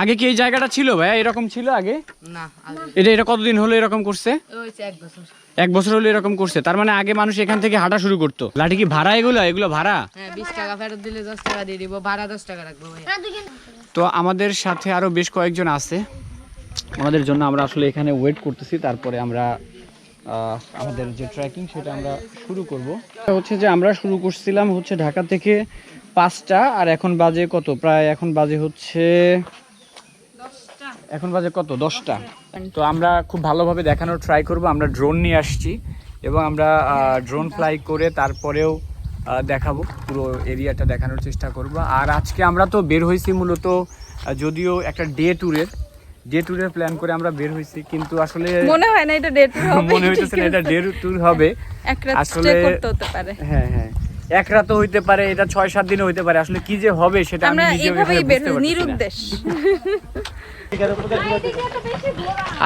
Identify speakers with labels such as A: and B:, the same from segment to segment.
A: আগে কি এই জায়গাটা ছিল ভাই এরকম ছিল আগে?
B: না
A: এটা এটা কতদিন হলো এরকম করছে?
B: এক বছর।
A: এক বছর হলো এরকম করছে। তার মানে আগে মানুষ এখান থেকে হাঁটা শুরু করতো। লাঠি কি ভাড়া এগুলো? এগুলো ভাড়া?
B: হ্যাঁ বিশ টাকা ফেরত দিলে দশ টাকা দিয়ে দিব ভাড়া দশ টাকা রাখব
A: তো আমাদের সাথে আরও বেশ কয়েকজন আছে। আমাদের জন্য আমরা আসলে এখানে ওয়েট করতেছি। তারপরে আমরা আমাদের যে ট্রেকিং সেটা আমরা শুরু করব। হচ্ছে যে আমরা শুরু করছিলাম হচ্ছে ঢাকা থেকে পাঁচটা আর এখন বাজে কত? প্রায় এখন বাজে হচ্ছে এখন বাজে কত? দশটা। তো আমরা খুব ভালোভাবে দেখানোর ট্রাই করব। আমরা ড্রোন নিয়ে আসছি এবং আমরা ড্রোন ফ্লাই করে তারপরেও দেখাবো। পুরো এরিয়াটা দেখানোর চেষ্টা করব। আর আজকে আমরা তো বের হয়েছি মূলত যদিও একটা ডে ট্যুরের ডে ট্যুরের প্ল্যান করে আমরা বের হয়েছি কিন্তু আসলে
C: মনে হয় না এটা ডেট হবে।
A: মনে হইতেছে না এটা ডে ট্যুর হবে। আসলে
C: করতে হতে পারে।
A: হ্যাঁ হ্যাঁ। এক রাতও হইতে পারে এটা ছয় সাত দিনও হইতে পারে আসলে কি যে হবে সেটা আমি নিজেও।
C: নিরুদ্দেশ।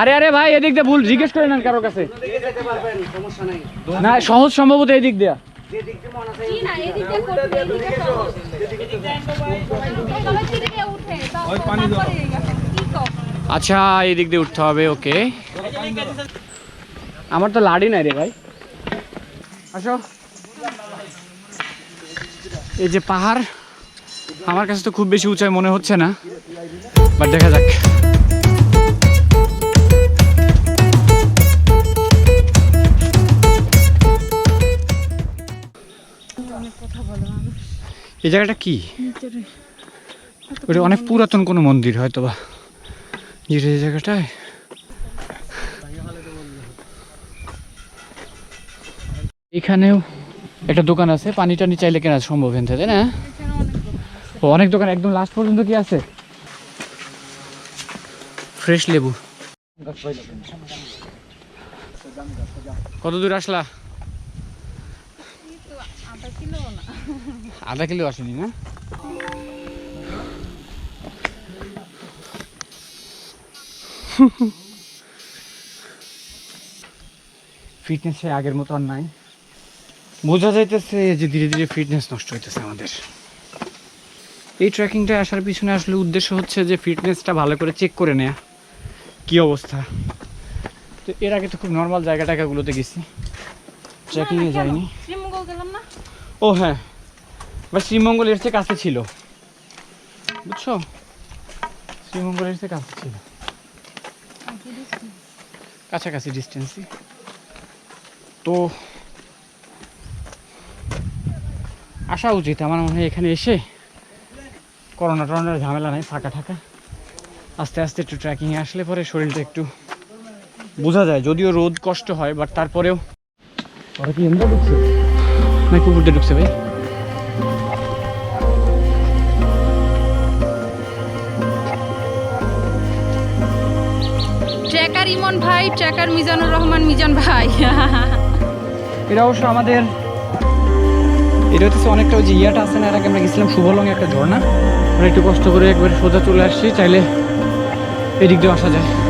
A: আরে আরে ভাই এদিক দিয়ে ভুল জিজ্ঞেস করে নেন কারোর কাছে। না সহজ সম্ভবত এদিক দিয়া। আচ্ছা এদিক দিয়ে উঠতে হবে ওকে। আমার তো লাড়ি নাই রে ভাই। আসো। এই যে পাহাড়, আমার কাছে তো খুব বেশি উঁচাই মনে হচ্ছে না বাট দেখা যাক। এই জায়গাটা কি? ওটা অনেক পুরাতন কোনো মন্দির হয়তো বা যেটা এই জায়গাটায়। এখানেও একটা দোকান আছে পানি টানি চাইলে কেনা সম্ভব এখান থেকে, তাই না? ও অনেক দোকান একদম লাস্ট পর্যন্ত কি আছে? ফ্রেশ লেবু। কত দূর আসলা? আধা কিলো আসেনি না? ফিটনেস আগের মতো আর নাই। বোঝা যাইতেছে যে ধীরে ধীরে ফিটনেস নষ্ট হইতেছে আমাদের। এই ট্রেকিংটা আসার পিছনে আসলে উদ্দেশ্য হচ্ছে যে ফিটনেসটা ভালো করে চেক করে নেয়া। কি অবস্থা? তো এর আগে তো খুব নর্মাল জায়গা টাকাগুলোতে গেছি। ট্রেকিংয়ে যাইনি। ও হ্যাঁ। বা শ্রীমঙ্গল এর চেয়ে কাছে ছিল। বুঝছ? শ্রীমঙ্গল এর চেয়ে কাছে ছিল। কাছাকাছি ডিস্টেন্সই তো আসা উচিত। আমার মনে হয় এখানে এসে করোনা টরোনার ঝামেলা নাই ফাঁকা ঠাকা। আস্তে আস্তে একটু ট্রেকিংয়ে আসলে পরে শরীরটা একটু বোঝা যায় যদিও রোদ কষ্ট হয় বাট তারপরেও ওরা কি এমনি ঢুকছে? না কুকুরটা ঢুকছে ভাই।
C: ট্র্যাকার ইমন ভাই ট্র্যাকার মিজানুর রহমান মিজান ভাই।
A: এটা অবশ্য আমাদের এটা হচ্ছে অনেকটা ওই যে ইয়াটা আছে না, এর আগে আমরা গেছিলাম শুভলং একটা ঝর্ণা আমরা একটু কষ্ট করে একবারে সোজা চলে আসছি, চাইলে এদিক দিয়ে আসা যায়।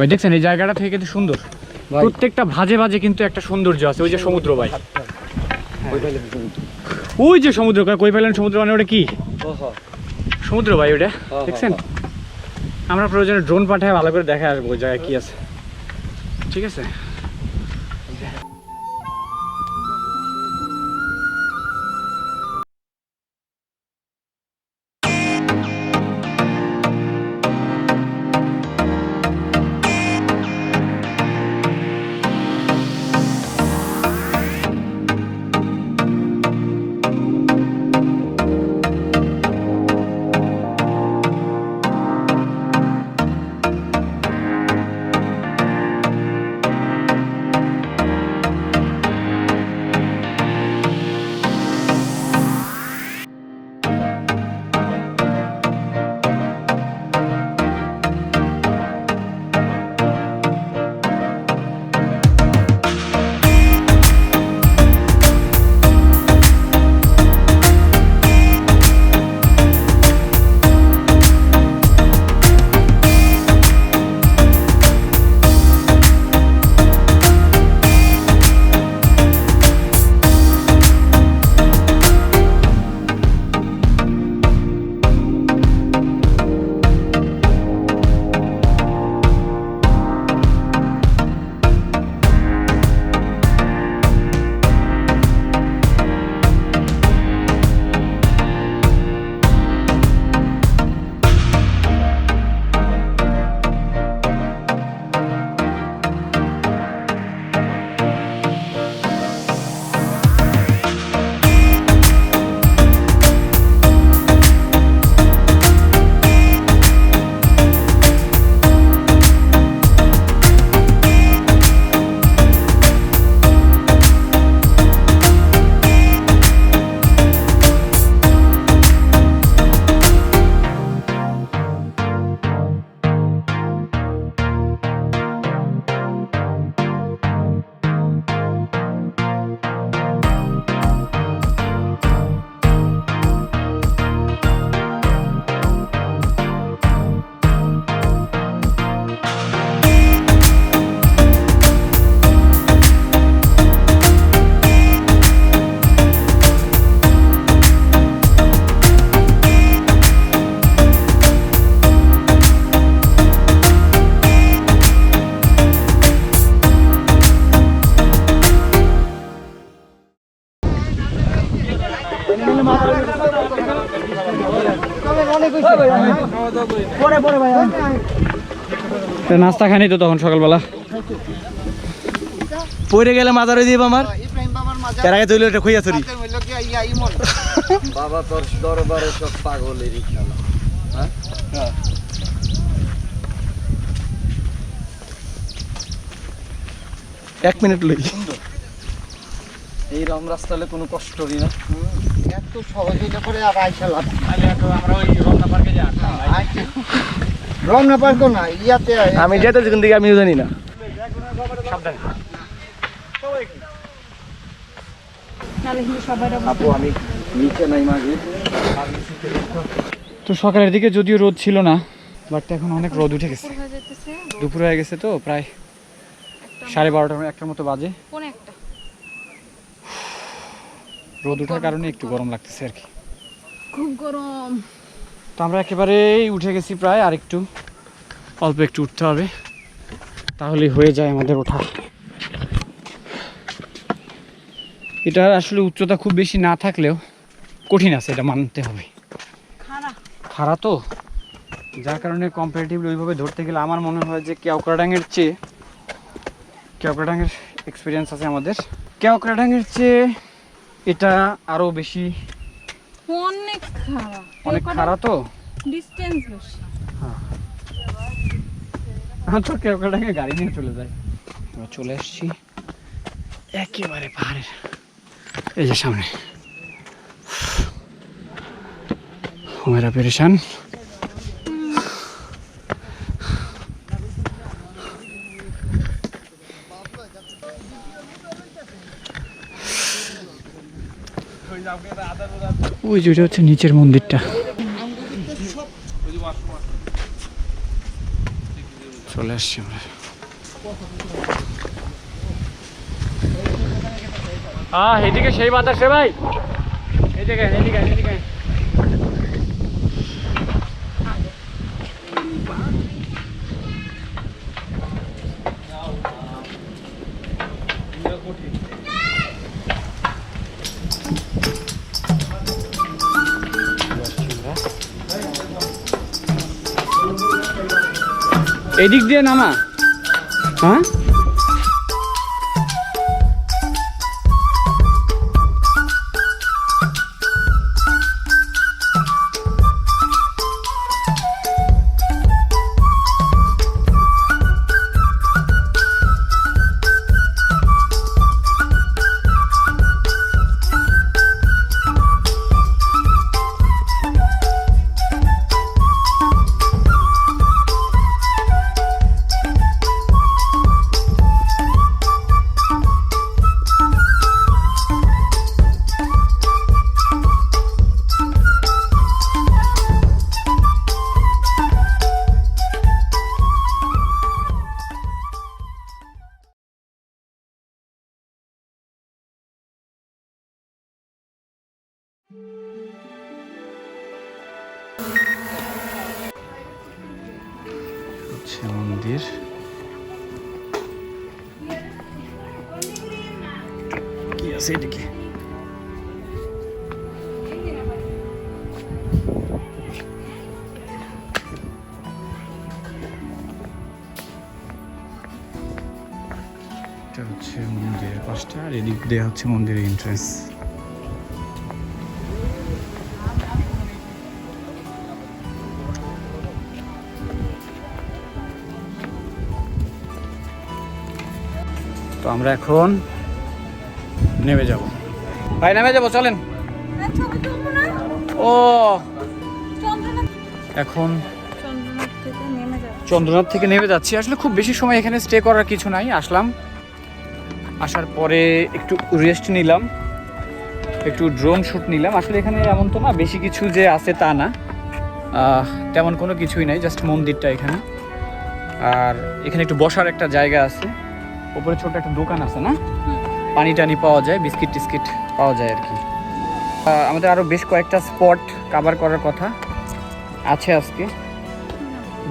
A: ভাই দেখছেন এই জায়গাটা থেকে কিন্তু সুন্দর। প্রত্যেকটা ভাজে ভাজে কিন্তু একটা সৌন্দর্য আছে ওই যে সমুদ্র ভাই। ওই যে সমুদ্র কই পাইলেন সমুদ্র মানে ওটা কি? সমুদ্র ভাই ওটা দেখছেন? আমরা প্রয়োজনে ড্রোন পাঠায় ভালো করে দেখা আসব ওই জায়গায় কি আছে। ঠিক আছে? নাস্তা খানি তো তখন সকালবেলা।
D: পড়ে গেলে মাজারে দিব আমার তার আগে তৈল এটা খুইয়া চুরি
E: বাবা তোর দরবারে সব পাগলেরই খেলা।
D: এক মিনিট লই।
E: এই রম রাস্তালে কোনো কষ্টরই না।
F: এত সহজে করে আর আইসা লাভ
A: আমরা ওই রমনা পার্কে যাই।
F: রমনা পার্ক না ইয়াতে
D: আমি যেতে যেখান থেকে আমিও জানি না।
E: আপু আমি নিচে নাই মাঝে।
A: তো সকালের দিকে যদিও রোদ ছিল না বাট এখন অনেক রোদ উঠে গেছে। দুপুর হয়ে গেছে তো প্রায় সাড়ে বারোটার একটার মতো বাজে।
C: কোন
A: রোদ ওঠার কারণে একটু গরম লাগতেছে আর কি।
C: খুব গরম।
A: তো আমরা একেবারেই উঠে গেছি প্রায় আর একটু অল্প একটু উঠতে হবে তাহলেই হয়ে যায় আমাদের ওঠা। এটার আসলে উচ্চতা খুব বেশি না থাকলেও কঠিন আছে এটা মানতে হবে। খাড়া। তো যার কারণে কম্পারেটিভলি ওইভাবে ধরতে গেলে আমার মনে হয় যে কেওকড়াডাঙ্গের চেয়ে কেওকড়াডাঙ্গের এক্সপিরিয়েন্স আছে আমাদের। কেওকড়াডাঙ্গের চেয়ে এটা আরও বেশি
C: অনেক খারাপ।
A: অনেক খাড়া তো?
C: ডিসটেন্স বেশি।
A: হ্যাঁ। তো কেউ কেওকড়াডাঙ্গে গাড়ি নিয়ে চলে যায়। আমরা চলে এসেছি একেবারে পাহাড়ের এই যে সামনে। মেরা পেরেশান ওই যেটা হচ্ছে নিচের মন্দিরটা। চলে আসছি আমরা। হ্যাঁ এদিকে সেই বাতাসে ভাই। এদিকে এদিকে এদিকে এদিক দিয়ে নামা। হ্যাঁ? মন্দিরের পাশটা আর এদিক দিয়ে হচ্ছে মন্দিরের এন্ট্রেন্স তো আমরা এখন নেমে যাব। ভাই নেমে যাব চলেন। ও। এখন
C: চন্দ্রনাথ থেকে নেমে
A: চন্দ্রনাথ থেকে নেমে যাচ্ছি। আসলে খুব বেশি সময় এখানে স্টে করার কিছু নাই। আসলাম। আসার পরে একটু রেস্ট নিলাম, একটু ড্রোন শ্যুট নিলাম। আসলে এখানে এমন তো না, বেশি কিছু যে আছে তা না। তেমন কোনো কিছুই নাই জাস্ট মন্দিরটা এখানে। আর এখানে একটু বসার একটা জায়গা আছে। ওপরে ছোট একটা দোকান আছে না? পানি টানি পাওয়া যায়, বিস্কিট টিস্কিট পাওয়া যায় আর কি। আমাদের আরও বেশ কয়েকটা স্পট কাভার করার কথা আছে আজকে।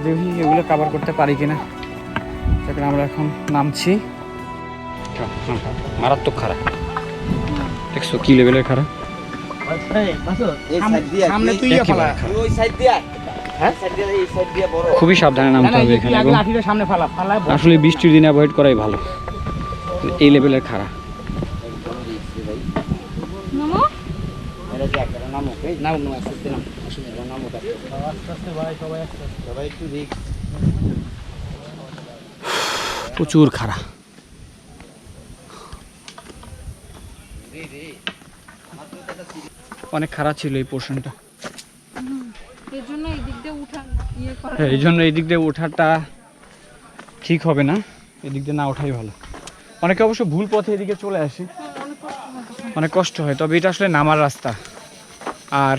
A: দেখি এগুলো কাভার করতে পারি কিনা। সেখানে আমরা এখন নামছি। মারাত্মক খারাপ। দেখছ কি লেভেলের খারাপ?
E: এই সাইড দিয়ে
A: সামনে তুই
E: ওই সাইড দিয়ে।
D: হ্যাঁ?
A: খুবই সাবধানে নামতে হবে এখানে এবং
E: লাঠিটা সামনে ফালা ফালা
A: আসলে বৃষ্টির দিনে অ্যাভয়েড করাই ভালো। এই লেভেলের খারাপ।
C: নমো।
D: এটা যে একটা নামো এই নাম নাম আস্তে নাম আসুন এটা নামো সবাই একটু রিক্স
A: প্রচুর খারা অনেক খারাপ ছিল এই পোর্শনটা
C: এই ইয়ে
A: হ্যাঁ জন্য এই দিক দিয়ে ওঠাটা ঠিক হবে না এদিক দিয়ে না ওঠাই ভালো। অনেকে অবশ্য ভুল পথে এদিকে চলে আসে। অনেক কষ্ট হয় তবে এটা আসলে নামার রাস্তা। আর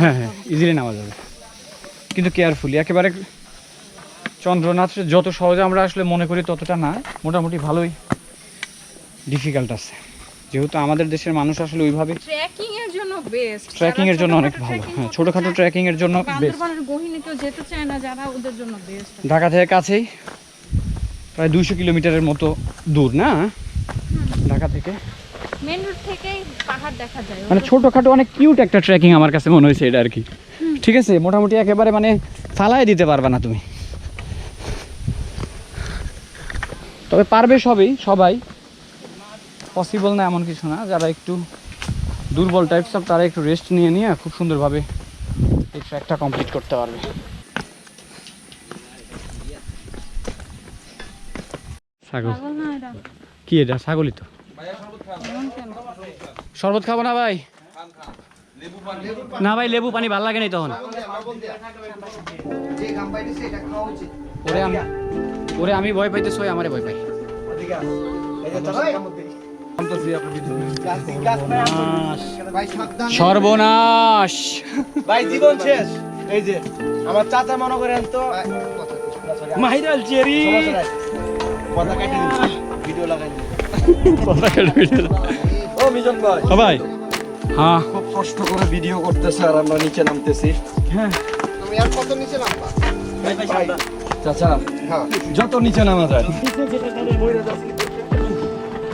A: হ্যাঁ হ্যাঁ ইজিলি নামা যাবে। কিন্তু কেয়ারফুলি একেবারে চন্দ্রনাথ যত সহজে আমরা আসলে মনে করি ততটা না মোটামুটি ভালোই ডিফিকাল্ট আছে। যেহেতু আমাদের দেশের মানুষ আসলে ওইভাবে
C: ট্রেকিং এর জন্য বেস্ট
A: ট্রেকিং এর জন্য অনেক ভালো। হ্যাঁ ছোটোখাটো ট্রেকিং এর জন্য বেস্ট
C: গহিনে কেউ যেতে চায় না যারা ওদের জন্য বেস্ট
A: ঢাকা থেকে কাছেই প্রায় দুইশো কিলোমিটারের মতো দূর না? ঢাকা থেকে।
C: মেন রোড থেকেই পাহাড় দেখা যায়
A: মানে ছোটোখাটো অনেক কিউট একটা ট্রেকিং আমার কাছে মনে হয়েছে এটা আর কি। ঠিক আছে মোটামুটি একেবারে মানে ফালাই দিতে পারবে না তুমি। তবে পারবে সবই সবাই। পসিবল না এমন কিছু না। যারা একটু দুর্বল টাইপস অফ তারা একটু রেস্ট নিয়ে নিয়ে খুব সুন্দরভাবে এই ট্র্যাকটা কমপ্লিট করতে পারবে। ছাগল।
C: না
A: কি এটা? ছাগলই তো। শরবত খাব না ভাই? না ভাই লেবু পানি ভালো লাগে নাই তখন।
F: যে গাম পাইতেছে এটা খাওয়া উচিত
A: ওরে আমি ওরে আমি ভয় পাইতে সই আমারে ভয় পাই সর্বনাশ।
D: ভাই জীবন শেষ। এই যে আমার চাচা মনে করেন তো
F: ভাই।
A: মাহিরাল চেরি
D: কথা কেটে ভিডিও লাগাই। ও মিজন ভাই।
A: ভাই। হ্যাঁ।
E: খুব কষ্ট করে ভিডিও করতেছে আর আমরা নিচে নামতেছি। হ্যাঁ।
F: তুমি আর কত নিচে নামবা?
E: ভাই চাচা
F: হ্যাঁ।
E: যত নিচে নামা যায়।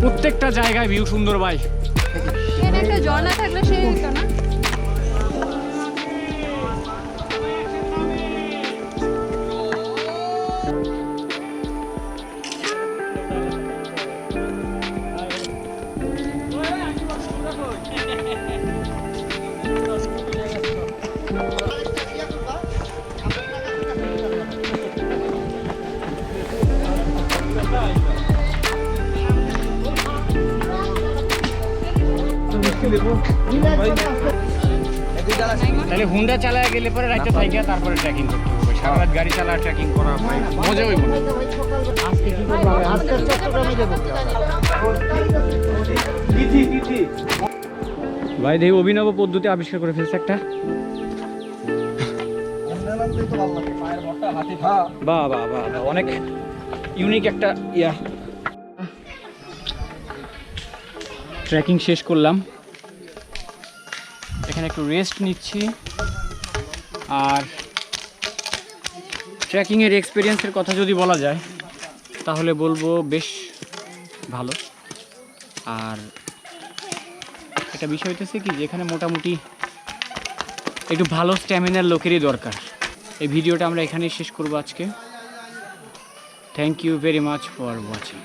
A: প্রত্যেকটা জায়গায় ভিউ সুন্দর ভাই।
C: একটা জল না থাকলে হতো না
A: তাহলে হুন্ডা চালায় গেলে পরে রাইতে থাইকা তারপরে ট্রেকিং করতে হবে। সারা রাত গাড়ি চালা ট্রেকিং করা ভাই মজা হইব না।
F: আজকে চট্টগ্রামে যাব।
A: ভাই দেখি অভিনব পদ্ধতি আবিষ্কার করে ফেলছে একটা। বাহ বাহ বাহ বাহ, অনেক ইউনিক একটা ইয়া। ট্রেকিং শেষ করলাম। এখানে একটু রেস্ট নিচ্ছি। আর ট্রেকিংয়ের এক্সপিরিয়েন্সের কথা যদি বলা যায়, তাহলে বলব বেশ ভালো। আর একটা বিষয় হইতেছে কি যেখানে মোটামুটি একটু ভালো স্ট্যামিনার লোকেরই দরকার। এই ভিডিওটা আমরা এখানেই শেষ করব আজকে। Thank you very much for watching